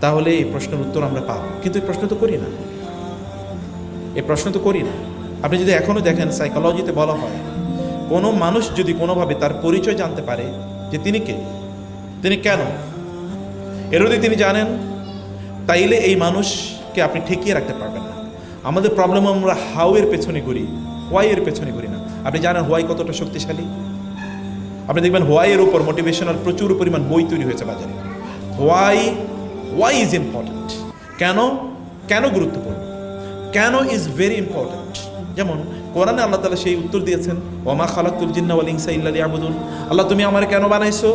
তাহলে এই প্রশ্নের উত্তর আমরা পাবো। কিন্তু এই প্রশ্ন তো করি না। এই প্রশ্ন তো করি না। আপনি যদি এখনও দেখেন সাইকোলজিতে বলা হয়, কোনো মানুষ যদি কোনোভাবে তার পরিচয় জানতে পারে যে তিনি কে, তিনি কেন? এর যদি তিনি জানেন, তাইলে এই মানুষকে আপনি ঠেকিয়ে রাখতে পারবেন না। আমাদের প্রবলেম আমরা হাউ এর পেছনে করি হোয়াই এর পেছনে করি না। আপনি জানেন হোয়াই কতটা শক্তিশালী? আপনি দেখবেন হোয়াই এর উপর মোটিভেশনাল প্রচুর পরিমাণ বই তৈরি হয়েছে বাজারে। হোয়াই হোয়াই ইজ ইম্পর্ট্যান্ট কেন? কেন গুরুত্বপূর্ণ? কেন ইজ ভেরি ইম্পর্ট্যান্ট যেমন, কোরআনে আল্লাহ তালা সেই উত্তর দিয়েছেন, ওমা খালাকুল জিন্না ওয়াল ইনসা ইল্লা লিয়াবুদুন। আল্লাহ, তুমি আমার কেন বানাইছো?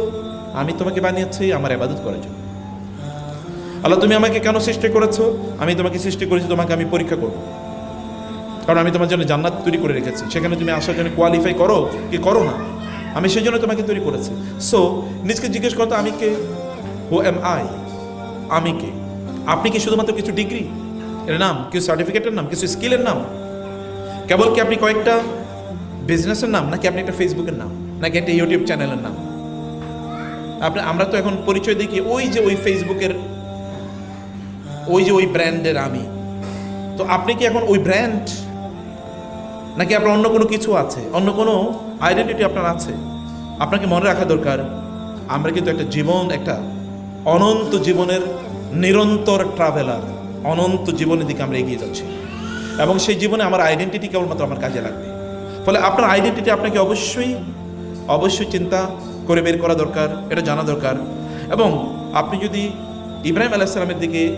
আমি তোমাকে বানিয়েছি আমার ইবাদত করার জন্য। আল্লাহ, তুমি আমাকে কেন সৃষ্টি করেছ? আমি তোমাকে সৃষ্টি করেছি, তোমাকে আমি পরীক্ষা করব। কারণ আমি তোমার জন্য জান্নাত তৈরি করে রেখেছি। সেখানে তুমি আসার জন্য কোয়ালিফাই করো কি করো না। আমি সেই জন্য তোমাকে তৈরি করেছি। সো নিজকে জিজ্ঞেস করতো আমি কে? হু এম আই আমি কে? আপনি কি শুধুমাত্র কিছু ডিগ্রি? এর নাম, কিছু সার্টিফিকেটের নাম, কিছু স্কিলের নাম? কেবল কি আপনি কয়েকটা বিজনেসের নাম, নাকি আপনি একটা ফেসবুকের নাম, নাকি একটা ইউটিউব চ্যানেলের নাম? আপনি, আমরা তো এখন পরিচয় দেখি ওই যে ওই ফেসবুকের ওই যে ওই ব্র্যান্ডের আমি। তো আপনি কি এখন ওই ব্র্যান্ড নাকি আপনার অন্য কোনো কিছু আছে? অন্য কোনো আইডেন্টিটি আপনার আছে? আপনাকে মনে রাখা দরকার, আমরা কিন্তু একটা জীবন, একটা অনন্ত জীবনের নিরন্তর ট্রাভেলার অনন্ত জীবনের দিকে আমরা এগিয়ে যাচ্ছি। এবং সেই জীবনে আমার আইডেন্টিটি কেবলমাত্র আমার কাজে লাগবে। ফলে আপনার আইডেন্টিটি আপনাকে অবশ্যই অবশ্যই চিন্তা করে বের করা দরকার, এটা জানা দরকার। এবং আপনি যদি ইব্রাহিম আলাইসালামের দিকে,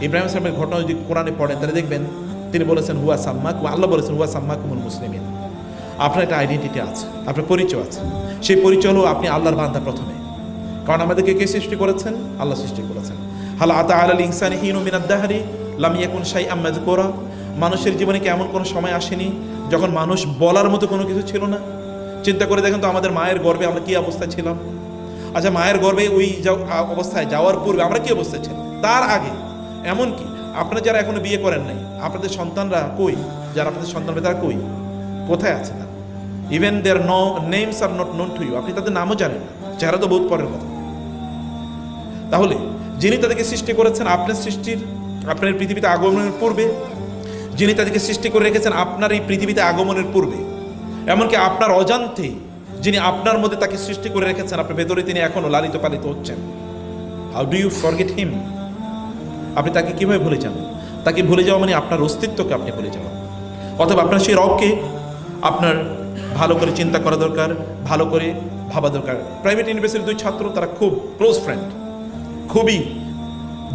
ইব্রাহিম সালামের ঘটনা যদি কোরআনে পড়েন, তাহলে দেখবেন তিনি বলেছেন, হুয়া সাম্মাক আল্লাহ বলেছেন, হুয়া সাম্মাকুমুল মুসলিমিন। আপনার একটা আইডেন্টিটি আছে, আপনার পরিচয় আছে। সেই পরিচয় হলো আপনি আল্লাহর বান্ধা প্রথমে। কারণ আমাদেরকে কে সৃষ্টি করেছেন? আল্লাহ সৃষ্টি করেছেন। হাল আতা আল ইনসানি হিনু মিনাদ্দাহারি লামিয়াকুন শাই আম্মাদ কোরা মানুষের জীবনে কি এমন কোনো সময় আসেনি যখন মানুষ বলার মতো কোনো কিছু ছিল না? চিন্তা করে দেখেন তো আমাদের মায়ের গর্বে আমরা কি অবস্থায় ছিলাম? আচ্ছা মায়ের গর্বে ওই অবস্থায় যাওয়ার পূর্বে আমরা কি অবস্থায় ছিলাম? তার আগে এমন কি? আপনারা যারা এখনও বিয়ে করেন নাই, আপনাদের সন্তানরা কই? যারা আপনাদের সন্তান তারা কই? কোথায় আছে তারা? Even there no names are not known to you আপনি তাদের নামও জানেন না। চেহারা তো বহুত পরের কথা। তাহলে যিনি তাদেরকে সৃষ্টি করেছেন আপনার সৃষ্টির, আপনার পৃথিবীতে আগমনের পূর্বে, যিনি তাদেরকে সৃষ্টি করে রেখেছেন আপনার এই পৃথিবীতে আগমনের পূর্বে, এমনকি আপনার অজান্তে যিনি আপনার মধ্যে তাকে সৃষ্টি করে রেখেছেন, আপনার ভেতরে তিনি এখনও লালিত পালিত হচ্ছেন। How do you forget him আপনি তাকে কীভাবে ভুলে যান তাকে ভুলে যাওয়া মানে আপনার অস্তিত্বকে আপনি ভুলে যাওয়া। অথবা আপনার সেই রবকে আপনার ভালো করে চিন্তা করা দরকার, ভালো করে ভাবা দরকার। প্রাইভেট ইউনিভার্সিটির দুই ছাত্র, তারা খুব ক্লোজ ফ্রেন্ড খুবই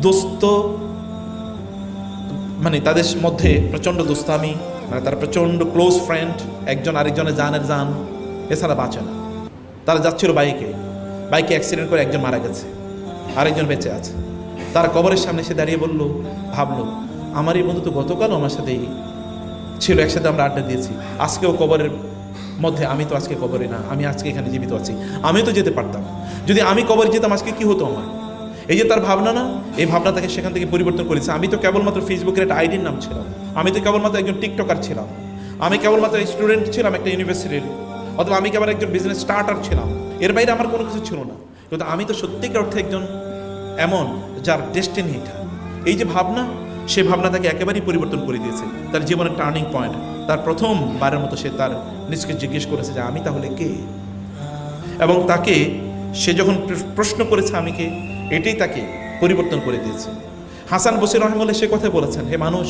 দোস্ত মানে তাদের মধ্যে প্রচণ্ড দোস্তামি মানে তারা প্রচণ্ড ক্লোজ ফ্রেন্ড একজন আরেকজনের জানের জান, এছাড়া বাঁচে না। তারা যাচ্ছিল বাইকে বাইকে অ্যাক্সিডেন্ট করে একজন মারা গেছে, আরেকজন বেঁচে আছে। তার কবরের সামনে সে দাঁড়িয়ে বলল, ভাবলো, আমার এই বন্ধু তো গতকালও আমার সাথেই ছিল, একসাথে আমরা আড্ডা দিয়েছি। আজকেও কবরের মধ্যে, আমি তো আজকে কবরে না, আমি আজকে এখানে জীবিত আছি। আমি তো যেতে পারতাম। যদি আমি কবরে যেতাম, আজকে কি হতো আমার? এই যে তার ভাবনা না, এই ভাবনা তাকে সেখান থেকে পরিবর্তন করেছে। আমি তো কেবলমাত্র ফেসবুকের একটা আইডির নাম ছিলাম। আমি তো কেবলমাত্র একজন টিকটকার ছিলাম। আমি কেবলমাত্র স্টুডেন্ট ছিলাম একটা ইউনিভার্সিটির অথবা আমি কেবল একজন বিজনেস স্টার্টার ছিলাম। এর বাইরে আমার কোনো কিছু ছিল না। কিন্তু আমি তো সত্যিকার অর্থে একজন এমন যার ডেস্টিনি এটা। এই যে ভাবনা, সে ভাবনা তাকে একেবারেই পরিবর্তন করে দিয়েছে। তার জীবনের টার্নিং পয়েন্ট তার প্রথম বারের মতো সে তার নিজকে জিজ্ঞেস করেছে যে, আমি তাহলে কে? এবং তাকে সে যখন প্রশ্ন করেছে আমি কে এটাই তাকে পরিবর্তন করে দিয়েছে। হাসান বসির রহমুল্লাহ সে কথা বলেছেন, হে মানুষ,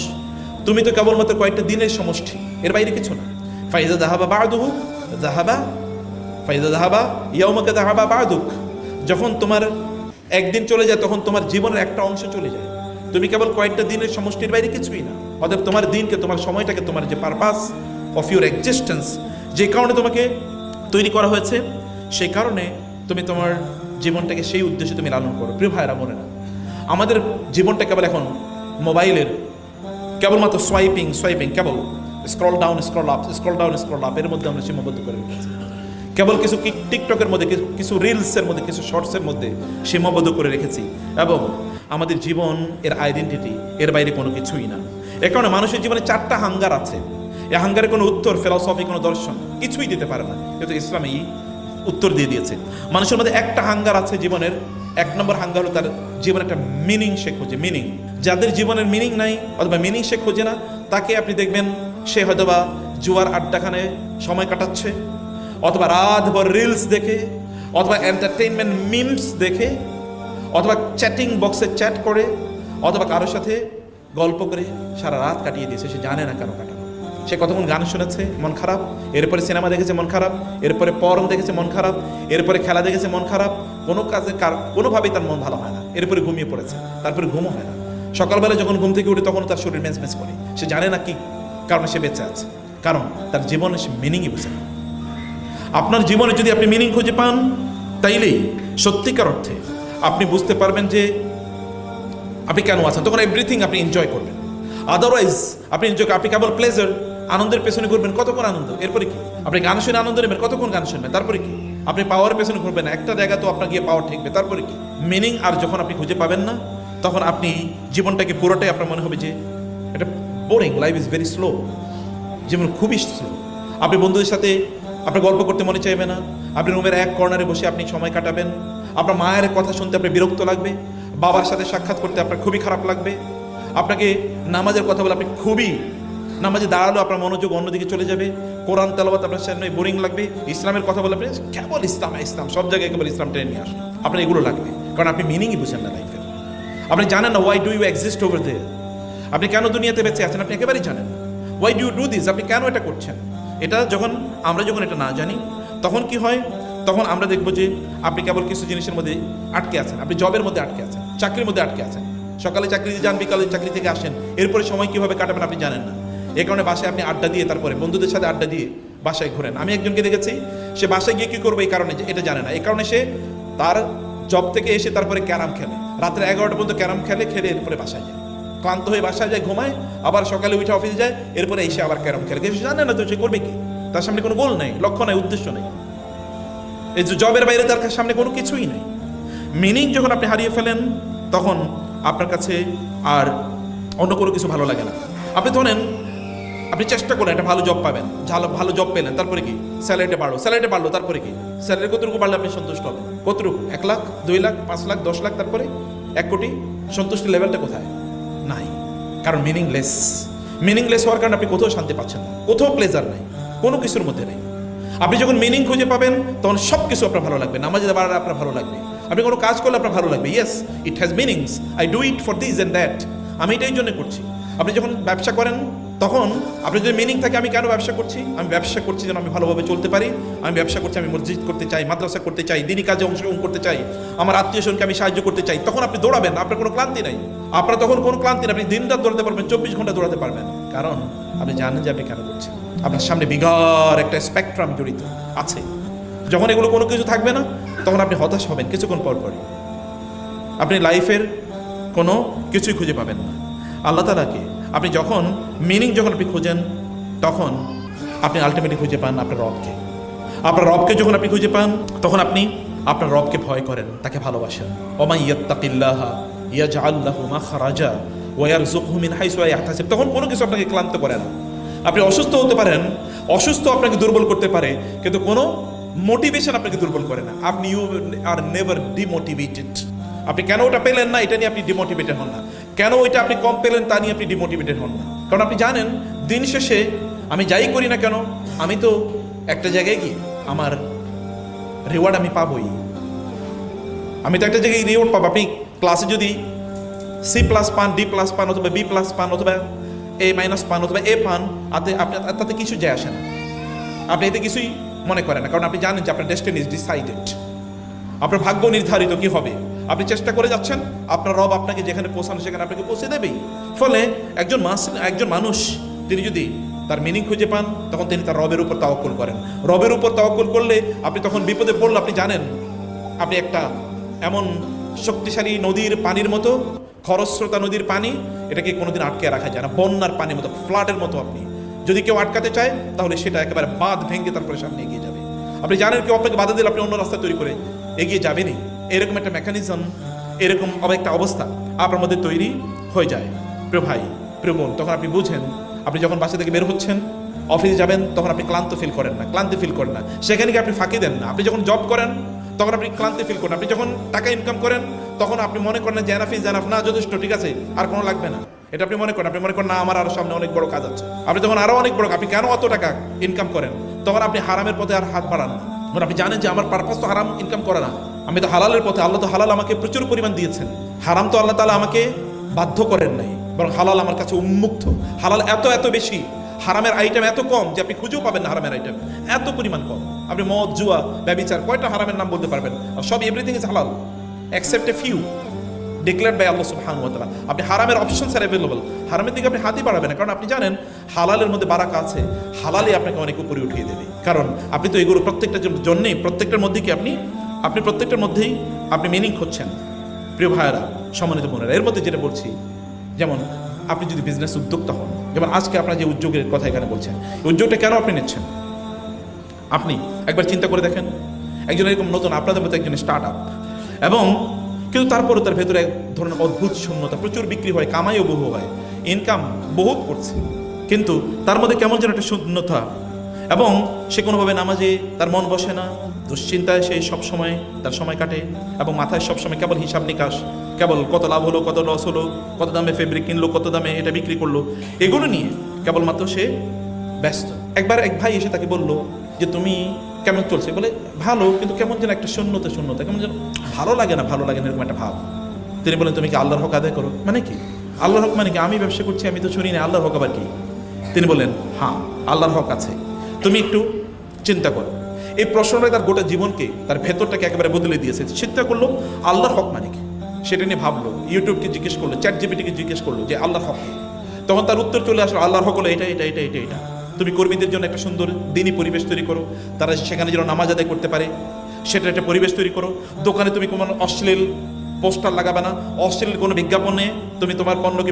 তুমি তো কেবলমাত্র কয়েকটা দিনের সমষ্টি, এর বাইরে কিছু না। ফাইজা দাহাবা বাদুহু দাহাবা ফাইজা দাহাবা ইয়াউমাকে দাহাবা বাদুক। যখন তোমার একদিন চলে যায়, তখন তোমার জীবনের একটা অংশ চলে যায়। তুমি কেবল কয়েকটা দিনের সমষ্টির বাইরে কিছুই না, অতএব তোমার দিনকে, তোমার সময়টাকে, তোমার যে পারপাস অফ ইউর এক্সিস্টেন্স যে কারণে তোমাকে তৈরি করা হয়েছে, সেই কারণে তুমি তোমার জীবনটাকে সেই উদ্দেশ্যে তুমি লালন করো। প্রিয় ভাইরা না আমাদের জীবনটা কেবল এখন মোবাইলের, কেবলমাত্র সোয়াইপিং সোয়াইপিং কেবল scroll down scroll up scroll down scroll up এর মধ্যে আমরা সীমাবদ্ধ করে রেখেছি। কেবল কিছু টিকটকের মধ্যে কিছু- রিলসের মধ্যে, কিছু শর্টসের মধ্যে সীমাবদ্ধ করে রেখেছি। এবং আমাদের জীবন, এর আইডেন্টিটি এর বাইরে কোনো কিছুই না। এ কারণে মানুষের জীবনে চারটা হাঙ্গার আছে। এই হাঙ্গারের কোনো উত্তর ফিলসফি কোনো দর্শন কিছুই দিতে পারে না। কিন্তু ইসলাম উত্তর দিয়ে দিয়েছে। মানুষের মধ্যে একটা হাঙ্গার আছে জীবনের, এক নম্বর হাঙ্গার হলো তার জীবনে একটা মিনিং সে খোঁজে মিনিং যাদের জীবনের মিনিং নাই অথবা মিনিং সে খোঁজে না, তাকে আপনি দেখবেন সে হয়তোবা জুয়ার আড্ডাখানে সময় কাটাচ্ছে, অথবা রাতভর রিলস দেখে, অথবা এন্টারটেইনমেন্ট মিমস দেখে, অথবা চ্যাটিং বক্সে চ্যাট করে, অথবা কারোর সাথে গল্প করে সারা রাত কাটিয়ে দিয়েছে, সে জানে না কেন কাটানো সে কতক্ষণ গান শুনেছে, মন খারাপ? এরপরে সিনেমা দেখেছে, মন খারাপ? এরপরে পরম দেখেছে, মন খারাপ? এরপরে খেলা দেখেছে, মন খারাপ? কোনো কাজে কোনোভাবেই তার মন ভালো হয় না। এরপরে ঘুমিয়ে পড়েছে, তারপরে ঘুমও হয় না। সকালবেলা যখন ঘুম থেকে উঠে তখন তার শরীর মেজ করে। সে জানে না কি কারণে সে বেঁচে আছে। কারণ তার জীবনে সে মিনিংই বুঝে না। আপনার জীবনে যদি আপনি মিনিং খুঁজে পান তাইলেই সত্যিকার অর্থে আপনি বুঝতে পারবেন যে আপনি কেন আছেন। তখন এভরিথিং আপনি এনজয় করবেন। আদারওয়াইজ আপনি আপনি কেবল প্লেজার আনন্দের পেছনে ঘুরবেন, কতক্ষণ আনন্দ? এরপরে কি? আপনি গান শুনে আনন্দ নেবেন, কতক্ষণ গান শুনবেন? তারপরে কি? আপনি পাওয়ার পেছনে ঘুরবেন একটা জায়গা তো আপনার গিয়ে পাওয়ার ঠেকবে। তারপরে কি? মিনিং আর যখন আপনি খুঁজে পাবেন না, তখন আপনি জীবনটাকে পুরোটাই আপনার মনে হবে যে এটা boring life is very slow জীবন খুবই স্লো আপনি বন্ধুদের সাথে আপনার গল্প করতে মনে চাইবে না। আপনি রুমের এক কর্নারে বসে আপনি সময় কাটাবেন। আপনার মায়ের কথা শুনতে আপনার বিরক্ত লাগবে। বাবার সাথে সাক্ষাৎ করতে আপনার খুবই খারাপ লাগবে। আপনাকে নামাজের কথা বলে আপনি খুবই নামাজে দাঁড়াল, আপনার মনোযোগ অন্যদিকে চলে যাবে। কোরআন তেলাবাত আপনার সামনে বোরিং লাগবে। ইসলামের কথা বলে আপনি কেবল ইসলাম ইসলাম, সব জায়গায় কেবল ইসলাম টেনে নিয়ে আসুন। আপনার এগুলো লাগবে। কারণ আপনি মিনিংই বুঝেন না লাইফের আপনি জানেন না why do you exist over there আপনি কেন দুনিয়াতে বেঁচে আছেন আপনি একেবারেই জানেন ওয়াই ডু ডু দিস আপনি কেন এটা করছেন? এটা যখন, আমরা যখন এটা না জানি, তখন কি হয়? তখন আমরা দেখব যে আপনি কেবল কিছু জিনিসের মধ্যে আটকে আছেন। আপনি জবের মধ্যে আটকে আছেন, চাকরির মধ্যে আটকে আছেন। সকালে চাকরি যান, বিকালে চাকরি থেকে আসেন। এরপরে সময় কীভাবে কাটাবেন আপনি জানেন না। এই কারণে বাসায় আপনি আড্ডা দিয়ে তারপরে বন্ধুদের সাথে আড্ডা দিয়ে বাসায় ঘোরেন। আমি একজনকে দেখেছি, সে বাসায় গিয়ে কি করবে এই কারণে এটা জানে না। এই কারণে সে তার জব থেকে এসে তারপরে ক্যারাম খেলে। রাত্রে এগারোটা পর্যন্ত ক্যারাম খেলে খেলে এরপরে বাসায় যায়। ক্লান্ত হয়ে বাসায় যায়, ঘুমায়, আবার সকালে উঠে অফিসে যায়, এরপরে এসে আবার ক্যারাম খেলে। কিন্তু জানে না তো সে করবে কি? তার সামনে কোনো গোল নেই, লক্ষ্য নেই, উদ্দেশ্য নেই। এই যে জবের বাইরে তার সামনে কোনো কিছুই নেই। মিনিং যখন আপনি হারিয়ে ফেলেন, তখন আপনার কাছে আর অন্য কোনো কিছু ভালো লাগে না। আপনি ধরেন আপনি চেষ্টা করেন, একটা ভালো জব পাবেন। ভালো ভালো জব পেলেন, তারপরে কি? স্যালারিটা বাড়লো স্যালারিটা বাড়লো, তারপরে কি? স্যালারি কতটুকু বাড়লে আপনি সন্তুষ্ট হবেন? কতটুকু? এক লাখ, দুই লাখ, পাঁচ লাখ, দশ লাখ, তারপরে? এক কোটি? সন্তুষ্টি লেভেলটা কোথায়? নাই। কারণ মিনিংলেস মিনিংলেস হওয়ার কারণে আপনি কোথাও শান্তি পাচ্ছেন না। কোথাও প্লেজার নেই। কোনো কিছুর মধ্যে নেই। আপনি যখন মিনিং খুঁজে পাবেন, তখন সব কিছু আপনার ভালো লাগবে। নামাজে বাড়া আপনার ভালো লাগবে। আপনি কোনো কাজ করলে আপনার ভালো লাগবে। Yes it has meanings I do it for this and that আমি এটাই জন্য করছি। আপনি যখন ব্যবসা করেন তখন আপনি যদি মিনিং থাকে, আমি কেন ব্যবসা করছি? আমি ব্যবসা করছি যেন আমি ভালোভাবে চলতে পারি। আমি ব্যবসা করছি, আমি মসজিদ করতে চাই, মাদ্রাসা করতে চাই, দিনী কাজে অংশগ্রহণ করতে চাই, আমার আত্মীয় স্বজনকে আমি সাহায্য করতে চাই, তখন আপনি দৌড়াবেন, আপনার কোনো ক্লান্তি নাই। আপনার তখন কোনো ক্লান্তি নেই, আপনি দিন রাত দৌড়াতে পারবেন, চব্বিশ ঘণ্টা দৌড়াতে পারবেন। কারণ আপনি জানেন যে আপনি কেন করছেন। আপনার সামনে বিগার একটা স্পেকট্রাম জড়িত আছে। যখন এগুলো কোনো কিছু থাকবে না, তখন আপনি হতাশ হবেন কিছুক্ষণ পর পরই। আপনি লাইফের কোনো কিছুই খুঁজে পাবেন না। আল্লাহ তালাকে আপনি যখন মিনিং যখন আপনি খুঁজেন, তখন আপনি আলটিমেটলি খুঁজে পান আপনার রবকে। আপনার রবকে যখন আপনি খুঁজে পান, তখন আপনি আপনার রবকে ভয় করেন, তাকে ভালোবাসেন। ওমা ইয়াত্তাকিল্লাহা ইয়াজা আল্লাহ মা খারাজা ওয়ার জুকহুমিন হাইস ইয়াহতাসিব। তখন কোনো কিছু আপনাকে ক্লান্ত করে না। আপনি অসুস্থ হতে পারেন, অসুস্থ আপনাকে দুর্বল করতে পারে, কিন্তু কোনো মোটিভেশন আপনাকে দুর্বল করে না। আপনি ইউ আর নেভার ডিমোটিভেটেড আপনি কেন ওটা পেলেন না, এটা নিয়ে আপনি ডিমোটিভেটেড হন না। কেন ওইটা আপনি কম পেলেন তা নিয়ে আপনি ডিমোটিভেটেড হন না। কারণ আপনি জানেন, দিন শেষে আমি যাই করি না কেন, আমি তো একটা জায়গায় গিয়ে আমার রিওয়ার্ড আমি পাবই। আমি তো একটা জায়গায় রিওয়ার্ড পাবো। আপনি ক্লাসে যদি সি প্লাস পান ডি প্লাস পান, অথবা বি প্লাস পান, অথবা এ মাইনাস পান, অথবা এ পান, তাতে আপনি তাতে কিছু যায় আসে না। আপনি এতে কিছুই মনে করেন না। কারণ আপনি জানেন যে আপনার ডেস্টিনি ইজ ডিসাইডেড আপনার ভাগ্য নির্ধারিত কি হবে? আপনি চেষ্টা করে যাচ্ছেন, আপনার রব আপনাকে যেখানে পৌঁছানো সেখানে আপনাকে পৌঁছে দেবেই। ফলে একজন মাস, একজন মানুষ, তিনি যদি তার মিনিং খুঁজে পান, তখন তিনি তার রবের উপর তাওয়াক্কুল করেন। রবের উপর তাওয়াক্কুল করলে আপনি তখন বিপদে পড়লে, আপনি জানেন, আপনি একটা এমন শক্তিশালী নদীর পানির মতো, খরস্রোতা নদীর পানি, এটাকে কোনোদিন আটকে রাখা যায় না, বন্যার পানির মতো, ফ্লাডের মতো আপনি। যদি কেউ আটকাতে চায়, তাহলে সেটা একেবারে বাঁধ ভেঙে তারপরে সামনে এগিয়ে যাবে। আপনি জানেন কেউ আপনাকে বাধা দিলে, আপনি অন্য রাস্তা তৈরি করে এগিয়ে যাবেনই। এরকম একটা মেকানিজম এরকম একটা অবস্থা আপনার মধ্যে তৈরি হয়ে যায়। প্রিয় ভাই, প্রিয় বোন, তখন আপনি বুঝেন, আপনি যখন বাসা থেকে বের হচ্ছেন অফিসে যাবেন, তখন আপনি ক্লান্ত ফিল করেন না, ক্লান্তি ফিল করেন না। সেখানে গিয়ে আপনি ফাঁকি দেন না। আপনি যখন জব করেন, তখন আপনি ক্লান্তি ফিল করেন আপনি যখন টাকা ইনকাম করেন, তখন আপনি মনে করেন যে এনাফ ইজ এনাফ না যথেষ্ট, ঠিক আছে, আর কোনো লাগবে না। এটা আপনি মনে করেন, আপনি মনে করেন, না, আমার আরও সামনে অনেক বড় কাজ আছে। আপনি তখন আরও অনেক বড়, আপনি কেন অত টাকা ইনকাম করেন? তখন আপনি হারামের পথে আর হাত বাড়ান না। আপনি জানেন যে আমার পারপাস তো হারাম ইনকাম করে না। আমি তো হালালের পথে, আল্লাহ তো হালাল আমাকে প্রচুর পরিমাণ দিয়েছেন। হারাম তো আল্লাহ তালা আমাকে বাধ্য করেন নাই, বরং হালাল আমার কাছে উন্মুক্ত। হালাল এত এত বেশি, হারামের আইটেম এত কম যে আপনি খুঁজেও পাবেন না হারামের আইটেম এত পরিমাণ কম। আপনি মদ, জুয়া, ব্যবিচার, কয়টা হারামের নাম বলতে পারবেন? সব এভরিথিং ইজ হালাল except a few declare by আল্লাহ সুবহানাহু ওয়া তাআলা। আপনি হারামের অপশন স্যার অ্যাভেলেবল হারামের দিকে আপনি হাতই বাড়াবেন না, কারণ আপনি জানেন, হালালের মধ্যে বারাকা আছে। হালালে আপনাকে অনেক উপরে উঠিয়ে দেবে। কারণ আপনি তো এগুলো প্রত্যেকটার জন্যই, প্রত্যেকটার মধ্যে কি আপনি আপনি প্রত্যেকটার মধ্যেই আপনি মিনিং খুঁজছেন। প্রিয় ভাইয়েরা, সম্মানিত বোনেরা, এর মধ্যে যেটা বলছি, যেমন আপনি যদি বিজনেস উদ্যোক্তা হন, যেমন আজকে আপনার যে উদ্যোগের কথা এখানে বলছেন উদ্যোগটা কেন আপনি নিচ্ছেন? আপনি একবার চিন্তা করে দেখেন, একজন এরকম নতুন আপনাদের মতো একজন স্টার্ট আপ এবং কিন্তু তারপরে তার ভেতরে এক ধরনের অদ্ভুত শূন্যতা, প্রচুর বিক্রি হয় কামাইও বহু হয় ইনকাম বহুত করছে, কিন্তু তার মধ্যে কেমন যেন একটা শূন্যতা এবং সে কোনোভাবে নামাজে তার মন বসে না, দুশ্চিন্তায় সে সব সময় তার সময় কাটে এবং মাথায় সব সময় কেবল হিসাব নিকাশ, কেবল কত লাভ হলো, কত লস হলো, কত দামে ফেব্রিক কিনলো, কত দামে এটা বিক্রি করল, এগুলো নিয়ে কেবলমাত্র সে ব্যস্ত। একবার এক ভাই এসে তাকে বলল যে, তুমি কেমন চলছে? বলে, ভালো, কিন্তু কেমন যেন একটা শূন্যতা শূন্যতা, কেমন যেন ভালো লাগে না, ভালো লাগে না, এরকম একটা ভাব। তিনি বলেন তুমি কি আল্লাহর হক আদায় করো? মানে কি? আল্লাহর হক মানে কি? আমি ব্যবসা করছি, আমি তো শুনি না, আল্লাহর হক আবার কি? তিনি বললেন হ্যাঁ আল্লাহর হক আছে। তুমি একটু চিন্তা করো। এই প্রশ্নটাই তার গোটা জীবনকে, তার ভেতরটাকে একেবারে বদলে দিয়েছে। চিন্তা করল, আল্লাহর হক মানে কি? সেটা নিয়ে ভাবলো, ইউটিউবকে জিজ্ঞেস করল চ্যাট জিপিটিকে জিজ্ঞেস করল যে, আল্লাহর হক তখন তার উত্তর চলে আসলো, আল্লাহর হক হলো এটা এটা এটা এটা এটা। তুমি কর্মীদের জন্য একটা সুন্দর দিনই পরিবেশ তৈরি করো। তারা সেখানে যেন নামাজ আদায় করতে পারে। সেটা একটা পরিবেশ তৈরি করো। দোকানে তুমি কোনো অশ্লীল পোস্টার লাগাবে না। অশ্লীল কোনো বিজ্ঞাপনে তুমি তোমার পণ্যকে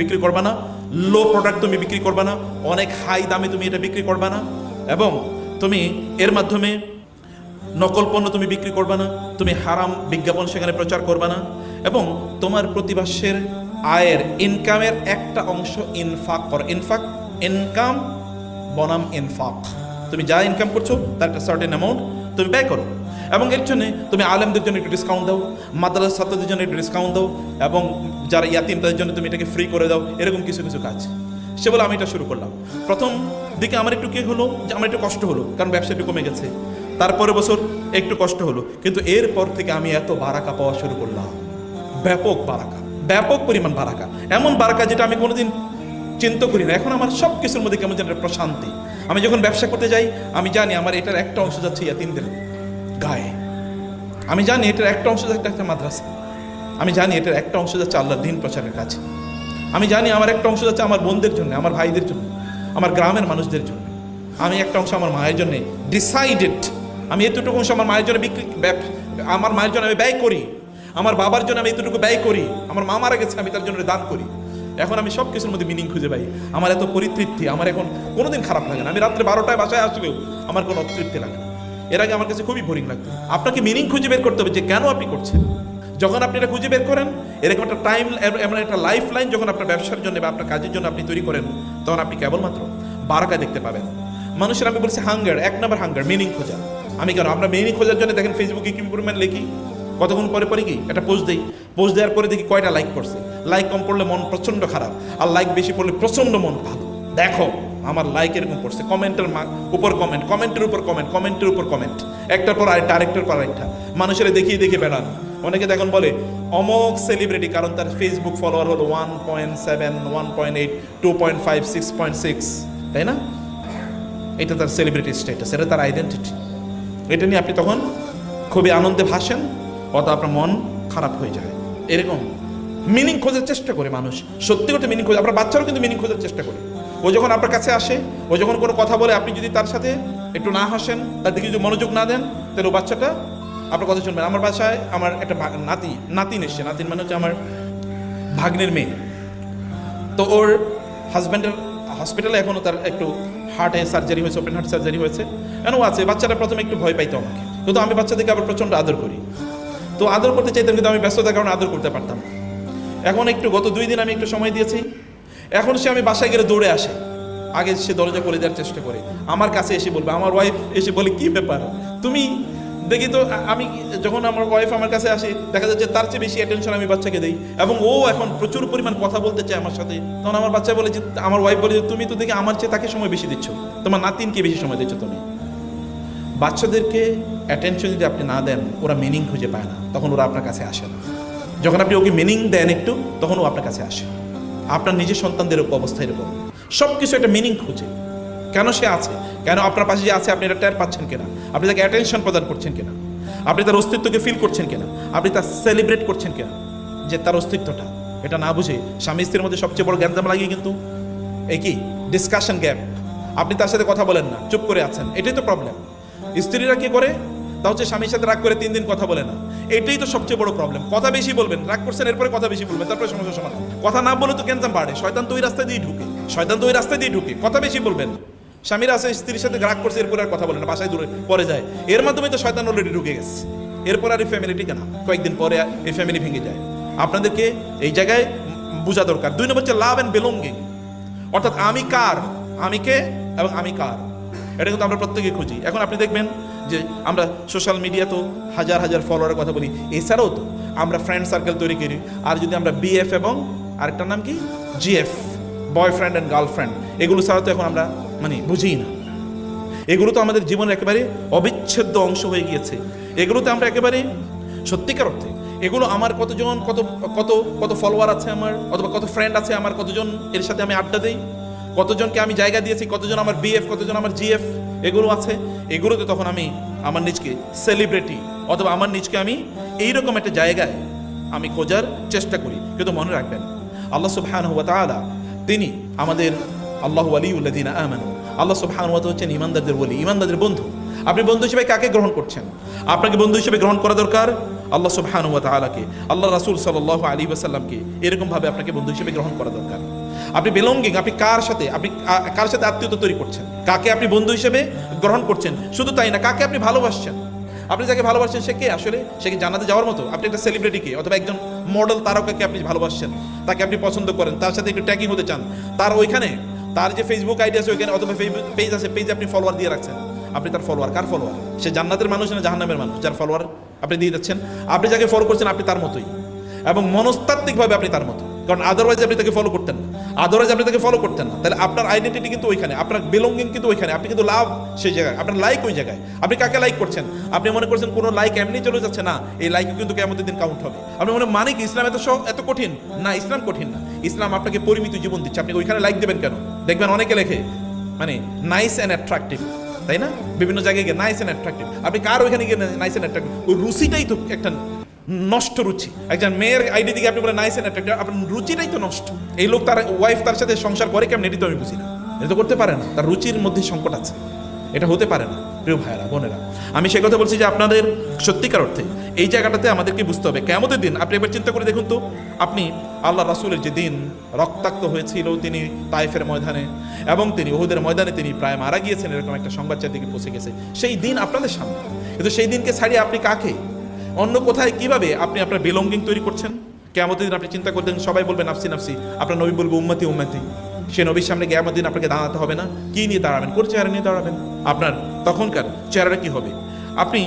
বিক্রি করবে না। লো প্রোডাক্ট তুমি বিক্রি করবে না। অনেক হাই দামে তুমি এটা বিক্রি করবে না। এবং তুমি এর মাধ্যমে নকল পণ্য তুমি বিক্রি করবে না, তুমি হারাম বিজ্ঞাপন সেখানে প্রচার করবে না, এবং তোমার প্রতিবাসের আয়ের ইনকামের একটা অংশ ইনফাক করো। ইনফাক ইনকাম বনাম ইনফাক তুমি যা ইনকাম করছ, তার একটা সার্টেন অ্যামাউন্ট তুমি ব্যয় করো। এবং এর জন্য তুমি আলেমদের জন্য একটু ডিসকাউন্ট দাও মাদ্রাসা ছাত্রদের জন্য একটু ডিসকাউন্ট দাও, এবং যারা ইয়াতিম তাদের জন্য তুমি এটাকে ফ্রি করে দাও, এরকম কিছু কিছু কাজ। সে বলে, আমি এটা শুরু করলাম। প্রথম দিকে আমার একটু কি হলো, যে আমার একটু কষ্ট হলো, কারণ ব্যবসা একটু কমে গেছে। তারপরে বছর একটু কষ্ট হলো, কিন্তু এরপর থেকে আমি এত বারাকা পাওয়া শুরু করলাম। ব্যাপক বারাকা, ব্যাপক পরিমাণ বারাকা। এমন বারাকা যেটা আমি কোনোদিন চিন্তা করি না। এখন আমার সব কিছুর মধ্যে কেমন যেন প্রশান্তি। আমি যখন ব্যবসা করতে যাই, আমি জানি আমার এটার একটা অংশ যাচ্ছে ইয়াতিমদের গায়ে। আমি জানি এটার একটা অংশ যাচ্ছে একটা মাদ্রাসা। আমি জানি এটার একটা অংশ যাচ্ছে আল্লাহর দিন প্রচারের কাছে। আমি জানি আমার একটা অংশ যাচ্ছে আমার বোনদের জন্য, আমার ভাইদের জন্য, আমার গ্রামের মানুষদের জন্য। আমি একটা অংশ আমার মায়ের জন্য ডিসাইডেড আমি এতটুকু অংশ আমার মায়ের জন্য বিক্রি আমার মায়ের জন্য আমি ব্যয় করি। আমার বাবার জন্য আমি এতটুকু ব্যয় করি। আমার মা মারা গেছে, আমি তার জন্য দান করি। এখন আমি সব কিছুর মধ্যে মিনিং খুঁজে পাই। আমার এত পরিতৃপ্তি, আমার এখন কোনোদিন খারাপ লাগে না। আমি রাত্রে বারোটায় বাসায় আসলেও আমার কোনো অতৃপ্তি লাগে না। এর আগে আমার কাছে খুবই বোরিং লাগতো। আপনাকে মিনিং খুঁজে বের করতে হবে যে কেন আপনি করছেন? যখন আপনি এটা খুঁজে বের করেন, এরকম একটা টাইম এমন একটা লাইফ লাইন যখন আপনার ব্যবসার জন্য বা আপনার কাজের জন্য আপনি তৈরি করেন, তখন আপনি কেবলমাত্র বারাকা দেখতে পাবেন। মানুষের আমি বলছি হাঙ্গার এক নম্বর হাঙ্গার মিনিং খোঁজা। আমি কেন? আমরা মিনিং খোঁজার জন্য দেখেন ফেসবুকে কি পরিমাণ লিখি? কতক্ষণ পরে পরে কি? একটা পোস্ট দিই। পোস্ট দেওয়ার পরে দেখি কয়টা লাইক পড়ছে। লাইক কম পড়লে মন প্রচণ্ড খারাপ, আর লাইক বেশি পড়লে প্রচণ্ড মন ভালো। দেখো, আমার লাইক এরকম পড়ছে। কমেন্টের উপর কমেন্ট কমেন্টের উপর কমেন্ট কমেন্টের উপর কমেন্ট একটার পর আরেকটা, আরেকটার পর আরেকটা। মানুষের দেখিয়ে দেখে বেড়ান। অনেকে দেখুন বলে অমক সেলিব্রিটি কারণ তার ফেসবুক ফলোয়ার হলো one point seven one point eight two point five six point six তাই না? এটা তার সেলিব্রিটি স্ট্যাটাস এটা তার আইডেন্টিটি এটা নিয়ে আপনি তখন খুবই আনন্দে ভাসেন অত আপনার মন খারাপ হয়ে যায়। এরকম মিনিং খোঁজার চেষ্টা করে মানুষ। সত্যি করতে মিনিং খোঁজে, আপনার বাচ্চারও কিন্তু মিনিং খোঁজার চেষ্টা করে। ও যখন আপনার কাছে আসে, ও যখন কোনো কথা বলে, আপনি যদি তার সাথে একটু না হাসেন, তার দিকে যদি মনোযোগ না দেন, তাহলে ও বাচ্চাটা আপনার কথা শুনবেন। আমার বাসায় আমার একটা নাতি নাতিন এসছে নাতিন মানে হচ্ছে আমার ভাগ্নের মেয়ে। তো ওর হাজব্যান্ডের হসপিটালে এখনও তার একটু হার্টে সার্জারি হয়েছে ওপেন হার্ট সার্জারি হয়েছে। কেন আছে। বাচ্চাটা প্রথমে একটু ভয় পাইতো আমাকে। কিন্তু আমি বাচ্চাদেরকে আবার প্রচণ্ড আদর করি। তো আদর করতে চাইতাম, কিন্তু আমি ব্যস্ততার কারণে আদর করতে পারতাম এখন একটু, গত দুই দিন আমি একটু সময় দিয়েছি। এখন সে আমি বাসায় গেলে দৌড়ে আসে। আগে সে দরজা করে দেওয়ার চেষ্টা করে। আমার কাছে এসে বলবে, আমার ওয়াইফ এসে বলে, কি ব্যাপার? তুমি দেখি তো আমি যখন আমার ওয়াইফ আমার কাছে আসে, দেখা যাচ্ছে তার চেয়ে বেশি অ্যাটেনশন আমি বাচ্চাকে দিই। এবং ও এখন প্রচুর পরিমাণ কথা বলতে চায় আমার সাথে। তখন আমার বাচ্চা বলে যে, আমার ওয়াইফ বলে যে, তুমি তো দেখি আমার চেয়ে তাকে সময় বেশি দিচ্ছ। তোমার নাতিনকে বেশি সময় দিচ্ছ তুমি। বাচ্চাদেরকে অ্যাটেনশন যদি আপনি না দেন, ওরা মিনিং খুঁজে পায় না। তখন ওরা আপনার কাছে আসে না। যখন আপনি ওকে মিনিং দেন একটু, তখন ও আপনার কাছে আসে। আপনার নিজের সন্তানদের অবস্থা এরকম। সব কিছু একটা মিনিং খুঁজে। কেন সে আছে? কেন আপনার পাশে যে আছে, আপনি এটা টের পাচ্ছেন কিনা? আপনি তাকে অ্যাটেনশন প্রদান করছেন কিনা? আপনি তার অস্তিত্বকে ফিল করছেন কিনা? আপনি তার সেলিব্রেট করছেন কিনা? যে তার অস্তিত্বটা, এটা না বুঝে স্বামী স্ত্রীর মধ্যে সবচেয়ে বড় গ্যাঞ্জাম লাগিয়ে কিন্তু। এই কি? ডিসকাশন গ্যাপ আপনি তার সাথে কথা বলেন না, চুপ করে আছেন, এটাই তো প্রবলেম স্ত্রীরা কি করে? তা হচ্ছে স্বামীর সাথে রাগ করে তিন দিন কথা বলে না। এটাই তো সবচেয়ে বড় প্রবলেম কথা বেশি বলবেন, রাগ করছেন, এরপরে কথা বেশি বলবেন, তারপরে সমস্যা সমাধান। কথা না বলে তো ক্যান্সার বাড়ে, শয়তান তো ওই রাস্তা দিয়ে ঢুকে, শয়তান তো ওই রাস্তা দিয়ে ঢুকে, কথা বেশি বলবেন। স্বামীরা আছে, স্ত্রীর সাথে রাগ করছে, এরপরে আর কথা বলে না, বাসায় দূরে পরে যায়। এর মাধ্যমে তো শয়তান অলরেডি ঢুকে গেছে। এরপর আর এই ফ্যামিলি টিকে না। কয়েকদিন পরে এই ফ্যামিলি ভেঙে যায়। আপনাদেরকে এই জায়গায় বোঝা দরকার। দুই নম্বর হচ্ছে লাভ অ্যান্ড বিলঙ্গিং অর্থাৎ আমি কার? আমি কে এবং আমি কার? এটা কিন্তু আমরা প্রত্যেকে খুঁজি। এখন আপনি দেখবেন যে আমরা সোশ্যাল মিডিয়া তো হাজার হাজার ফলোয়ারের কথা বলি। এছাড়াও তো আমরা ফ্রেন্ড সার্কেল তৈরি করি। আর যদি আমরা বিএফ এবং আরেকটার নাম কি? জিএফ বয়ফ্রেন্ড অ্যান্ড গার্লফ্রেন্ড এগুলো ছাড়াও তো এখন আমরা মানে বুঝিই না। এগুলো তো আমাদের জীবনের একেবারে অবিচ্ছেদ্য অংশ হয়ে গিয়েছে। এগুলোতে আমরা একেবারে সত্যিকার অর্থে এগুলো আমার কতজন, কত কত কত ফলোয়ার আছে আমার, অথবা কত ফ্রেন্ড আছে আমার, কতজন এর সাথে আমি আড্ডা দিই, কতজনকে আমি জায়গা দিয়েছি, কতজন আমার বিএফ কতজন আমার জিএফ এগুলো আছে। এগুলোতে তখন আমি আমার নিজকে সেলিব্রিটি অথবা আমার নিজকে আমি এইরকম একটা জায়গায় আমি খোঁজার চেষ্টা করি। কিন্তু মনে রাখবেন, আল্লাহ সুবহানাহু ওয়া তাআলা, তিনি আমাদের আল্লাহ আলিউল্লাদিনা আমানু। আল্লাহ তাআলা হচ্ছেন ইমানদারদের বলি ইমানদারদের বন্ধু। আপনি বন্ধু হিসেবে কাকে গ্রহণ করছেন? আপনাকে বন্ধু হিসেবে গ্রহণ করা দরকার? আল্লাহ সুবহানাহু ওয়া তাআলাকে। আল্লাহ রাসূল সাল্লাল্লাহু আলাইহি ওয়াসাল্লামকে এরকম ভাবে আপনাকে বন্ধু হিসেবে গ্রহণ করা দরকার। আপনি বিলঙ্গিং আপনি কার সাথে, আপনি কার সাথে আত্মীয়তা তৈরি করছেন? কাকে আপনি বন্ধু হিসেবে গ্রহণ করছেন? শুধু তাই না, কাকে আপনি ভালোবাসছেন? আপনি যাকে ভালোবাসছেন সে কে? আসলে সে কি জানাতে যাওয়ার মতো? আপনি একটা সেলিব্রিটিকে অথবা একজন মডেল তারকাকে আপনি ভালোবাসছেন? তাকে আপনি পছন্দ করেন, তার সাথে একটু ট্যাগিং হতে চান, তার ওইখানে তার যে ফেসবুক আইডি আছে ওইখানে অথবা ফেসবুক পেজ আছে পেজে আপনি ফলোয়ার দিয়ে রাখছেন। আপনি তার ফলোয়ার কার ফলোয়ার সে জান্নাতের মানুষ না, জাহান্নামের মানুষ? যার ফলোয়ার আপনি দিয়ে যাচ্ছেন, আপনি যাকে ফলো করছেন, আপনি তার মতোই। এবং মনস্তাত্ত্বিকভাবে আপনি তার মতো। কারণ আদারওয়াইজ আপনি তাকে ফলো করতেন না। আদারওয়াইজ আপনি তাকে ফলো করতেন না। তাহলে আপনার আইডেন্টিটি কিন্তু ওইখানে, আপনার বিলঙ্গিং কিন্তু ওইখানে। আপনি কিন্তু লাভ সেই জায়গায়, আপনার লাইক ওই জায়গায়। আপনি কাকে লাইক করছেন? আপনি মনে করছেন কোনো লাইক এমনি চলে যাচ্ছে? না, এই লাইকে কিন্তু কেমন দিন কাউন্ট হবে। আপনি মনে মানে কি? ইসলাম এত এত কঠিন? না, ইসলাম কঠিন না। ইসলাম আপনাকে পরিমিত জীবন দিচ্ছে। আপনি ওইখানে লাইক দেবেন কেন? দেখবেন অনেকে লেখে মানে নাইস অ্যান্ড অ্যাট্রাকটিভ তাই না? বিভিন্ন জায়গায় গিয়ে নাইস অ্যান্ড অ্যাট্রাকটিভ আপনি কার ওইখানে গিয়ে নাইস অ্যান্ড অ্যাট্রাকটিভ ওই রুচিটাই তো একটা নষ্ট রুচি। একজন মেয়ের আইডি দিকে আপনি বলে নাইস অ্যান্ড অ্যাট্রাকটিভ আপনার রুচিটাই তো নষ্ট। এই লোক তার ওয়াইফ তার সাথে সংসার করে কেমন এটি তো আমি বুঝি না। এটা তো করতে পারে না। তার রুচির মধ্যে সংকট আছে। এটা হতে পারে না। প্রিয় ভাইয়েরা, বোনেরা, আমি সে কথা বলছি যে আপনাদের সত্যিকার অর্থে এই জায়গাটাতে আমাদেরকে বুঝতে হবে। কেমতের দিন আপনি এবার চিন্তা করে দেখুন তো আপনি আল্লাহ রাসূলের যে দিন রক্তাক্ত হয়েছিল, তিনি তাইফের ময়দানে এবং তিনি ওহুদের ময়দানে তিনি প্রায় মারা গিয়েছেন, এরকম একটা সংবাদ চারদিকে পৌঁছে গেছে। সেই দিন আপনাদের সামনে। কিন্তু সেই দিনকে ছাড়িয়ে আপনি কাকে? অন্য কোথায় কীভাবে আপনি আপনার বিলঙ্গিং তৈরি করছেন? কেমতের দিন আপনি চিন্তা করতেন সবাই বলবেন নাফসি নাফসি, আপনার নবী বলব, উম্মতি উম্মতি। সে নবীর সামনে কেমন দিন আপনাকে দাঁড়াতে হবে না। কি নিয়ে দাঁড়াবেন? কোন চেহারা নিয়ে দাঁড়াবেন? আপনার তখনকার চেহারাটা কি হবে? আপনি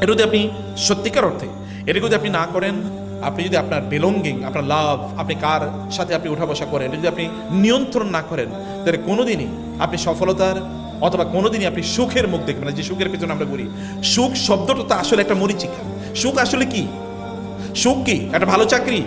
এটা যদি আপনি সত্যিকার অর্থে এটা যদি আপনি না করেন আপনি যদি আপনার বিলঙ্গিং আপনার লাভ আপনি কার সাথে আপনি উঠা বসা করেন, যদি আপনি নিয়ন্ত্রণ না করেন, তাহলে কোনোদিনই আপনি সফলতার অথবা কোনোদিনই আপনি সুখের মুখ দেখবেন না। যে সুখের পেছনে আমরা বলি সুখ শব্দটা তো আসলে একটা মরিচিকা। সুখ আসলে কি? সুখ কি? একটা ভালো চাকরি?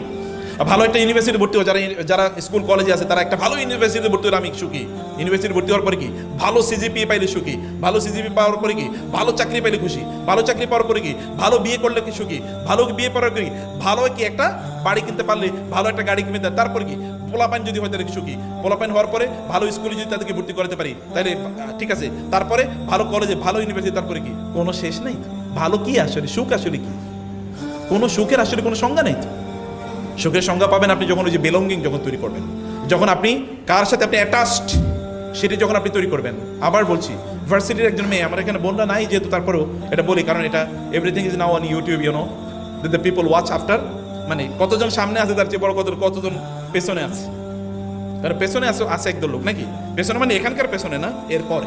ভালো একটা ইউনিভার্সিটি ভর্তি হওয়া যারা যারা স্কুল কলেজে আছে, তারা একটা ভালো ইউনিভার্সিটি ভর্তি হলে আমি সুখী। ইউনিভার্সিটি ভর্তি হওয়ার পরে কি? ভালো সিজিপি পাইলে সুখী, ভালো সিজিপি পাওয়ার পরে কি? ভালো চাকরি পাইলে খুশি, ভালো চাকরি পাওয়ার পরে কি? ভালো বিয়ে করলে কি সুখী, ভালো বিয়ে করার পরে কি? ভালো কি একটা বাড়ি কিনতে পারলে ভালো একটা গাড়ি কিনে দেয় তারপর কি? পোলাপাইন যদি হয় তাহলে সুখী? পোলাপাইন হওয়ার পরে ভালো স্কুলে যদি তাদেরকে ভর্তি করাতে পারি, তাহলে ঠিক আছে। তারপরে ভালো কলেজে ভালো ইউনিভার্সিটি তারপরে কি? কোনো শেষ নেই। ভালো কি আসলে? সুখ আসলে কি? কোনো সুখের আসলে কোনো সংজ্ঞা নেই তো? সুখের সংজ্ঞা পাবেন আপনি যখন ওই যে বিলঙ্গিং যখন তৈরি করবেন। যখন আপনি কার সাথে আপনি অ্যাটাচড সেটি যখন আপনি তৈরি করবেন। আবার বলছি ভার্সিটির একজন মেয়ে, আমার এখানে বোনরা নাই যেহেতু, তারপরেও এটা বলি, কারণ এটা everything is now on YouTube you know the people watch after মানে কতজন সামনে আছে, তার চেয়ে বড় কত কতজন পেছনে আছে? কারণ পেছনে আছে আছে একদল লোক, নাকি? পেছনে মানে এখানকার পেছনে না, এরপরে।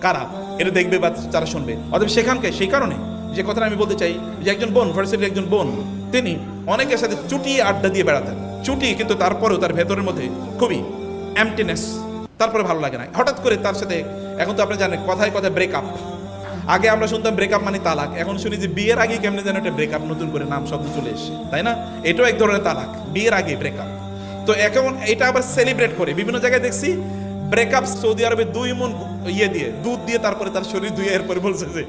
কারা? এটা দেখবে বা তারা শুনবে। অতএব সেখানকে সেই কারণে যে কথাটা আমি বলতে চাই যে একজন বোন ভার্সিটির একজন বোন তিনি অনেকের সাথে চুটিয়ে আড্ডা দিয়ে বেড়াতেন। চুটি কিন্তু তারপরেও তার ভেতরের মধ্যে খুবই এমটিনেস তারপরে ভালো লাগে না। হঠাৎ করে তার সাথে, এখন তো আপনি জানেন, কথায় কথায় ব্রেকআপ আগে আমরা শুনতাম ব্রেকআপ মানে তালাক। এখন শুনি যে বিয়ের আগে কেমনে যেন একটা ব্রেকআপ নতুন করে নাম শব্দ চলে এসছে। তাই না? এটাও এক ধরনের তালাক, বিয়ের আগে ব্রেকআপ তো এখন এটা আবার সেলিব্রেট করে। বিভিন্ন জায়গায় দেখছি ব্রেকআপ সৌদি আরবে দুই মন ইয়ে দিয়ে, দুধ দিয়ে তারপরে তার শরীর ধুয়ে এরপরে বলছে যে,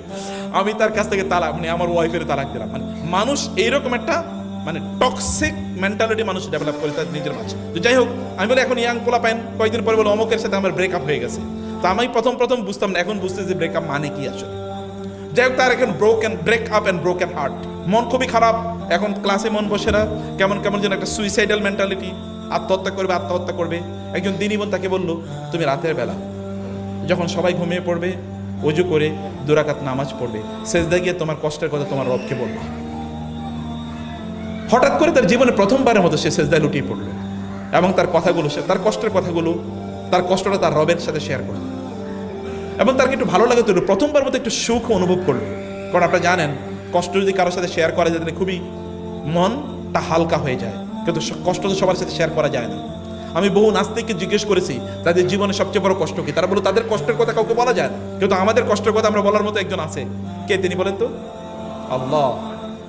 আমি তার কাছ থেকে তালাক মানে আমার ওয়াইফের তালাক দিলাম। মানে মানুষ এইরকম একটা মানে টক্সিক মেন্টালিটি মানুষ ডেভেলপ করে তার নিজের মাঝে। তো যাই হোক, আমি বলি এখন ইয়াং পোলা পাইন কয়েকদিন পরে বলো অমুকের সাথে আমার ব্রেকআপ হয়ে গেছে। তো আমি প্রথম প্রথম বুঝতাম না, এখন বুঝতে যে ব্রেকআপ মানে কি আসলে। যাই হোক, তার এখন broken break up and broken heart মন খুবই খারাপ, এখন ক্লাসে মন বসে না, কেমন কেমন যেন একটা সুইসাইডাল মেন্টালিটি আত্মহত্যা করবে আত্মহত্যা করবে। একজন দিনই তাকে বলল, তুমি রাতের বেলা যখন সবাই ঘুমিয়ে পড়বে অজু করে দুরাকাত নামাজ পড়বে। সেজদা গিয়ে তোমার কষ্টের কথা তোমার রবকে বলবা। হঠাৎ করে তার জীবনে প্রথমবারের মতো সে সেজদায় লুটিয়ে পড়ল এবং তার কথাগুলো সে তার কষ্টের কথাগুলো, তার কষ্টটা তার রবের সাথে শেয়ার করল। এবং তার একটু ভালো লাগে তো প্রথমবার মতো একটু সুখ অনুভব করল। কারণ আপনারা জানেন, কষ্ট যদি কারোর সাথে শেয়ার করা যায়, তাহলে খুবই মনটা হালকা হয়ে যায়। কিন্তু কষ্ট তো সবার সাথে শেয়ার করা যায় না। আমি বহু নাস্তিককে জিজ্ঞেস করেছি, তাদের জীবনে সবচেয়ে বড় কষ্ট কি? তারা বলো তাদের কষ্টের কথা কাউকে বলা যায় না। কিন্তু আমাদের কষ্টের কথা আমরা বলার মতো একজন আছে। কে তিনি বলেন তো? আল্লাহ।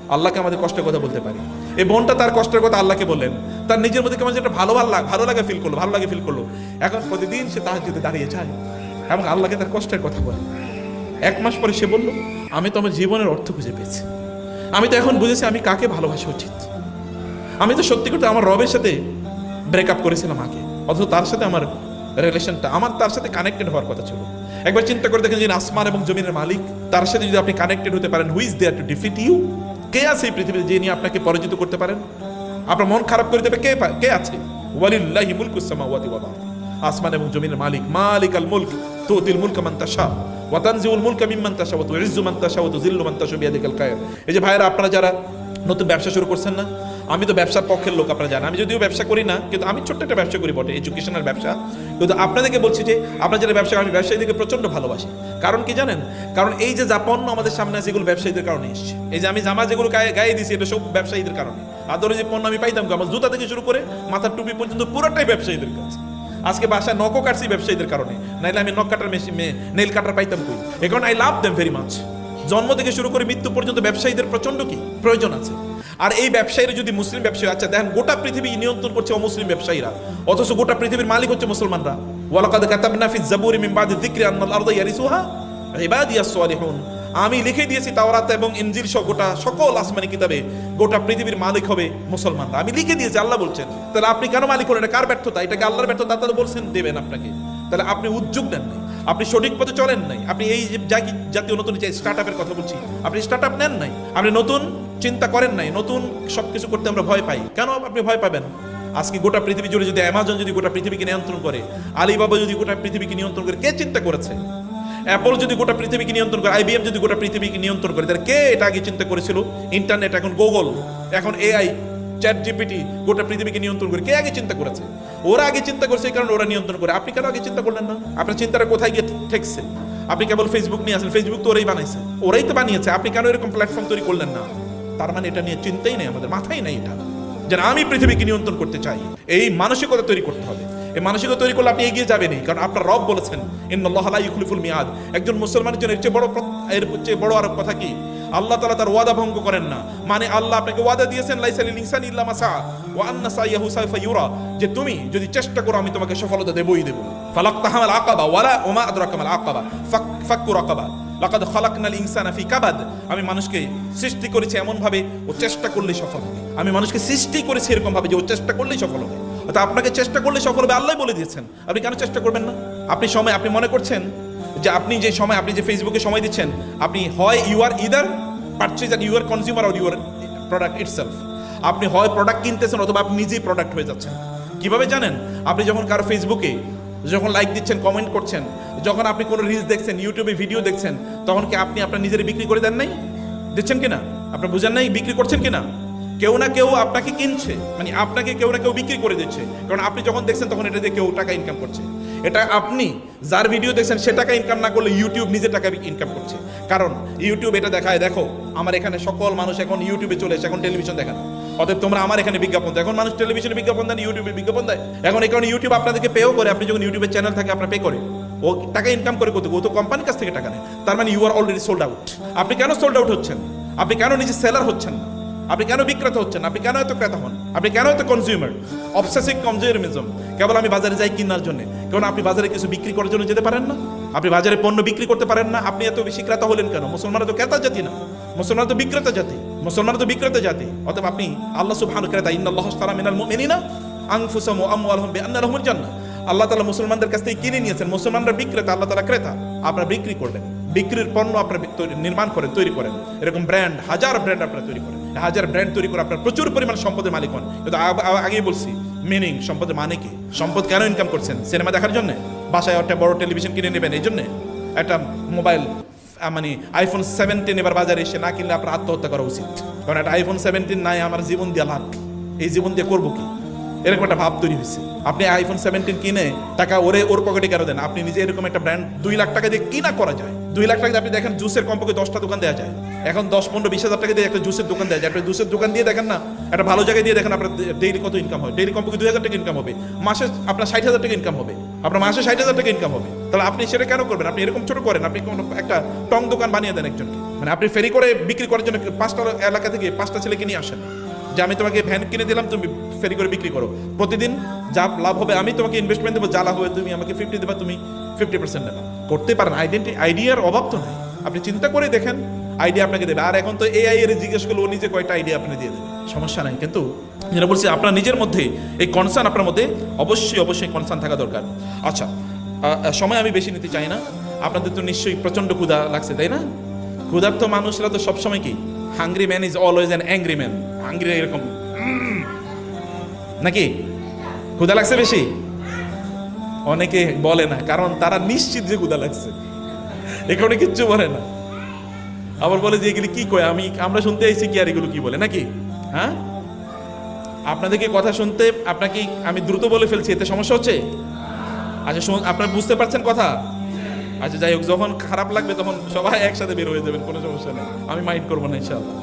আল্লাহকে আমাদের কষ্টের কথা বলতে পারি। এই বোনটা তার কষ্টের কথা আল্লাহকে বললেন। তার নিজের মধ্যে কেমন একটা ভালো ভালো ভালো লাগে ফিল করল, ভালো লাগে ফিল করল। এখন প্রতিদিন সে তাহার যদি দাঁড়িয়ে যায় এবং আল্লাহকে তার কষ্টের কথা বলে। এক মাস পরে সে বলল, আমি তো আমার জীবনের অর্থ খুঁজে পেয়েছি। আমি তো এখন বুঝেছি আমি কাকে ভালোবাসা উচিত। আমি তো সত্যি করতে আমার রবের সাথে ব্রেকআপ করেছিলাম আগে। অথচ তার সাথে আমার রিলেশনটা আমার তার সাথে কানেক্টেড হওয়ার কথা ছিল। একবার চিন্তা করে দেখেন যে আসমান এবং জমিনের মালিক, তার সাথে যদি আপনি কানেক্টেড হতে পারেন who's there to defeat you কে আছে এই পৃথিবীতে যে নিয়ে আপনাকে পরাজিত করতে পারেন? আপনার মন খারাপ করে দেবে কে কে আছে? ওয়ালিল্লাহি মুলকুস সামাওয়াতি ওয়াল আরদ। আসমান এবং জমিনের মালিক মালিক আল মুলক, তুতিল মুলক মান তাশা, ওয়া তানজিউল মুলকা মিম্মান তাশা, ওয়া তুইজ্জু মান তাশা, ওয়া তুযিল্লু মান তাশা বিয়াদিকাল এই যে ভাইরা আপনারা যারা নতুন ব্যবসা শুরু করছেন না আমি তো ব্যবসার পক্ষের লোক, আপনারা জানেন। আমি যদিও ব্যবসা করি না, কিন্তু আমি ছোট্ট একটা ব্যবসা করি বটে এডুকেশনাল ব্যবসা। কিন্তু আপনাদেরকে বলছি যে, আপনারা যারা ব্যবসা আমি ব্যবসায়ীদেরকে প্রচণ্ড ভালোবাসি। কারণ কি জানেন? কারণ এই যে পণ্য আমাদের সামনে আছে, এগুলো ব্যবসায়ীদের কারণে এসছে। এই যে আমি জামা যেগুলো গায়ে গায়ে দিছি, এটা সব ব্যবসায়ীদের কারণে। আর ধরো যে পণ্য আমি পাইতাম? আমার জুতা থেকে শুরু করে মাথার টুপি পর্যন্ত পুরোটাই ব্যবসায়ীদের কাছে। আজকে বাসায় নখও কাটছি ব্যবসায়ীদের কারণে। নাইলে আমি নখ কাটার মেশিন নেল কাটার পাইতাম কই? এখন I love them very much জন্ম থেকে শুরু করে মৃত্যু পর্যন্ত ব্যবসায়ীদের প্রচণ্ড কি? প্রয়োজন আছে। আর এই ব্যবসায়ীরা যদি মুসলিম ব্যবসায়ী আচ্ছা দেখেন, গোটা পৃথিবী নিয়ন্ত্রণ করছে অমুসলিম ব্যবসায়ীরা। অথচ গোটা পৃথিবীর মালিক হচ্ছে মুসলমানরা। ওয়ালাকাদ কাতাবনা ফি যাবুরি মিন বাদি যিকরি আন্নাল আরদা ইয়ারিসুহা ইবাদিয়াস সালিহুন। আমি লিখে দিয়েছি তাওরাত এবং ইনজিল সহ গোটা সকল আসমানি কিতাবে গোটা পৃথিবীর মালিক হবে মুসলমানরা। আমি লিখে দিয়েছি, আল্লাহ বলছেন, তাহলে আপনি কেন মালিক হলেন? এটা কার ব্যর্থতা? এটাকে আল্লাহর ব্যর্থতা তারা বলছেন, দেবেন আপনাকে। তাহলে আপনি উদ্যোগ নেন নাই। আপনি সঠিক পথে চলেন নাই। আপনি এই জাতীয় নতুন স্টার্ট আপের কথা বলছি, আপনি স্টার্ট আপ নেন নাই। আপনি নতুন চিন্তা করেন নাই, নতুন সবকিছু করতে আমরা ভয় পাই। কেন আপনি ভয় পাবেন? আজকে গোটা পৃথিবী জুড়ে যদি অ্যামাজন যদি গোটা পৃথিবীকে নিয়ন্ত্রণ করে আলিবাবা যদি গোটা পৃথিবীকে নিয়ন্ত্রণ করে, কে চিন্তা করেছে? অ্যাপল যদি গোটা পৃথিবীকে নিয়ন্ত্রণ করে আইবিএম যদি গোটা পৃথিবীকে নিয়ন্ত্রণ করে, তাহলে কে এটা আগে চিন্তা করেছিল? ইন্টারনেট এখন গুগল এখন এআই চ্যাট জিপিটি গোটা পৃথিবীকে নিয়ন্ত্রণ করে, কে আগে চিন্তা করেছে? ওরা আগে চিন্তা করছে এই কারণে ওরা নিয়ন্ত্রণ করে। আপনি কেন আগে চিন্তা করলেন না? আপনার চিন্তাটা কোথায় গিয়ে ঠেকছে? আপনি কেবল ফেসবুক নিয়ে আসেন ফেসবুক তো ওরাই বানাইছে। ওরাই তো বানিয়েছে। আপনি কেন এরকম প্ল্যাটফর্ম তৈরি করলেন না? তার মানে এটা নিয়ে চিন্তাই নেই আমাদের মাথায় নেই এটা। যে না, আমি পৃথিবীকে নিয়ন্ত্রণ করতে চাই এই মানসিকতা তৈরি করতে হবে। এই মানসিকতা তৈরি করলে আপনি এগিয়ে যাবেনই কারণ আপনার রব বলেছেন ইখলিফুল মিয়াদ। একজন মুসলমানের জন্য এর চেয়ে বড় এর চেয়ে বড় আর কথা কি? আল্লাহ তাআলা তার ওয়াদা ভঙ্গ করেন না। মানে আল্লাহ আপনাকে ওয়াদা দিয়েছেন লাইসালিল ইনসানি ইল্লা মা সা ওয়া আন্না সাইয়াহু ইউরা। যে তুমি যদি চেষ্টা করো আমি তোমাকে সফলতা দেবই দেব। ফালাক্তাহামাল আকাবা ওয়ালা ওমা আদরাকামাল আকাবা। ফাক ফাক্কু রাকাবা। লাকাদ ইনসানা ফি কাবাদ। আমি মানুষকে সৃষ্টি করেছি এমন ভাবে ও চেষ্টা করলেই সফল হবে। আমি মানুষকে সৃষ্টি করেছি এরকম ভাবে যে ও চেষ্টা করলেই সফল হবে। অর্থাৎ আপনাকে চেষ্টা করলে সফল হবে, আল্লাহ বলে দিয়েছেন। আপনি কেন চেষ্টা করবেন না? আপনি সময়, আপনি মনে করছেন যে আপনি যে সময়, আপনি যে ফেসবুকে সময় দিচ্ছেন, আপনি হয় you are either purchase or you are consumer or you are product itself আপনি হয় প্রোডাক্ট কিনতেছেন অথবা আপনি নিজেই প্রোডাক্ট হয়ে যাচ্ছেন। কীভাবে জানেন? আপনি যখন কারও ফেসবুকে যখন লাইক দিচ্ছেন কমেন্ট করছেন যখন আপনি কোনো রিলস দেখছেন ইউটিউবে ভিডিও দেখছেন, তখন কি আপনি আপনার নিজের বিক্রি করে দেন নাই? দিচ্ছেন কিনা? আপনি বুঝেন নাই বিক্রি করছেন কিনা? কেউ না কেউ আপনাকে কিনছে মানে আপনাকে কেউ না কেউ বিক্রি করে দিচ্ছে। কারণ আপনি যখন দেখছেন, তখন এটা দিয়ে কেউ টাকা ইনকাম করছে। এটা আপনি যার ভিডিও দেখছেন, সে টাকা ইনকাম না করলে ইউটিউব নিজে টাকা ইনকাম করছে। কারণ ইউটিউব এটা দেখায়, দেখো, আমার এখানে সকল মানুষ এখন ইউটিউবে চলে এসে এখন টেলিভিশন দেখে না। অতএব তোমরা আমার এখানে বিজ্ঞাপন দাও। এখন মানুষ টেলিভিশনে বিজ্ঞাপন দেন ইউটিউবে বিজ্ঞাপন দেয়। এখন এই কারণে ইউটিউব আপনাদেরকে পেও করে। আপনি যখন ইউটিউবের চ্যানেল থাকে, আপনার পে করে। ও টাকা ইনকাম করে করতে ও তো কোম্পানির কাছ থেকে টাকা নেয়। তার মানে you are already sold out আপনি কেন সোল্ড আউট হচ্ছেন? আপনি কেন নিজে সেলার হচ্ছেন না? আপনি কেন বিক্রেতা হচ্ছেন আপনি কেন এত ক্রেতা হন? আপনি কেন এত কনজিউমার অবসেসিভ কনজিউমারিজম কেবল আমি বাজারে যাই কেনার জন্য। কারণ আপনি বাজারে কিছু বিক্রি করার জন্য যেতে পারেন না? আপনি বাজারে পণ্য বিক্রি করতে পারেন না? আপনি এত বেশি ক্রেতা হলেন কেন? মুসলমানরা তো ক্রেতা জাতি না। মুসলমান তো বিক্রেতা জাতি। মুসলমানরা তো বিক্রেতা জাতি। অতএব আপনি আল্লাহ সুবহানাহু ক্রেতা ইন্নাল্লাহ তাআলা মিনাল মুমিনিনা আনফুসাহুম ওয়া আমওয়ালাহুম বিআন্না লাহুমুল জান্নাহ। আল্লাহ তালা মুসলমানদের কাছ থেকে কিনে নিয়েছেন। মুসলমানরা বিক্রেতা, আল্লাহ তাআলা ক্রেতা। আপনারা বিক্রি করবেন। বিক্রির পণ্য আপনারা নির্মাণ করেন, তৈরি করেন। এরকম ব্র্যান্ড হাজার ব্র্যান্ড আপনারা তৈরি করেন। হাজার ব্র্যান্ড তৈরি করে আপনার প্রচুর পরিমাণ সম্পদের মালিক হন। কিন্তু আগেই বলছি মিনিং সম্পদের মানে কি? সম্পদ কেন ইনকাম করছেন? সিনেমা দেখার জন্য? বাসায় একটা বড় টেলিভিশন কিনে নেবেন, এই জন্যে? একটা মোবাইল মানে আইফোন সেভেন্টিন এবার বাজারে এসে না কিনলে আপনার আত্মহত্যা করা উচিত। কারণ একটা আইফোন সেভেন্টিন নাই, আমার জীবন দিয়ে লাভ এই জীবন দিয়ে করব কি? এরকম একটা ভাব তৈরি হয়েছে। আপনি আইফোন সেভেন্টিন কিনে টাকা ওরে ওর পকেটে কেন দেন? আপনি নিজে এরকম একটা ব্র্যান্ড দুই লাখ টাকা দিয়ে কিনা করা যায়। দুই লাখ টাকা আপনি দেখেন জুসের কমপক্ষে দশটা দোকান দেওয়া যায়। এখন দশ, পনেরো, বিশ হাজার টাকা দিয়ে একটা জুসের দোকান দেওয়া যায়। আপনি জুসের দোকান দিয়ে দেখেন না, একটা ভালো জায়গায় দিয়ে দেখেন আপনার ডেইলি কত ইনকাম হয়। ডেইলি কমপক্ষে দুই হাজার টাকা ইনকাম হবে। মাসে আপনার ষাট হাজার টাকা ইনকাম হবে। আপনার মাসে ষাট হাজার টাকা ইনকাম হবে। তাহলে আপনি সেটা কেন করবেন? আপনি এরকম ছোট করেন, আপনি কোনো একটা টং দোকান বানিয়ে দেন একজনকে। মানে আপনি ফেরি করে বিক্রি করার জন্য পাঁচটা এলাকা থেকে পাঁচটা ছেলেকে নিয়ে আসেন। যে আমি তোমাকে ভ্যান কিনে দিলাম, তুমি ফেরি করে বিক্রি করো। প্রতিদিন যা লাভ হবে, আমি তোমাকে ইনভেস্টমেন্ট দেবো, যা লাভ হবে, তুমি আমাকে ফিফটি দেবা, তুমি ফিফটি পার্সেন্ট নেবা করতে পারেন আইডেন্টি আইডিয়ার অভাব তো নাই। আপনি চিন্তা করে দেখেন আইডিয়া আপনাকে দেবে। আর এখন তো এআই এর জিজ্ঞেস করলে, ও নিজে কয়টা আইডিয়া আপনি দিয়ে দেবে? সমস্যা নাই, কিন্তু যেটা বলছি, আপনার নিজের মধ্যে এই কনসার্ন আপনার মধ্যে অবশ্যই অবশ্যই কনসার্ন থাকা দরকার। আচ্ছা সময় আমি বেশি নিতে চাই না। আপনাদের তো নিশ্চয়ই প্রচণ্ড ক্ষুধা লাগছে, তাই না? ক্ষুধার্ত মানুষরা তো সবসময় কি? Hungry man is always an angry man hungry এরকম। নাকি? ক্ষুধা লাগছে বেশি? অনেকে বলে না, কারণ তারা নিশ্চিত যে ক্ষুধা লাগছে। এখানে কিচ্ছু বলে না। আবার বলে যে এগুলি কি কয়? আমি, আমরা শুনতে আইছি কি আর এগুলো কি বলে, নাকি? হ্যাঁ? আপনাদেরকে কথা শুনতে, আপনাকে আমি দ্রুত বলে ফেলছি, এতে সমস্যা হচ্ছে? আচ্ছা শুন, আপনারা বুঝতে পারছেন কথা? আচ্ছা যাই হোক, যখন খারাপ লাগবে তখন সবাই একসাথে বের হয়ে যাবেন, কোনো সমস্যা নেই। আমি মাইন্ড করব না, ইনশাআল্লাহ।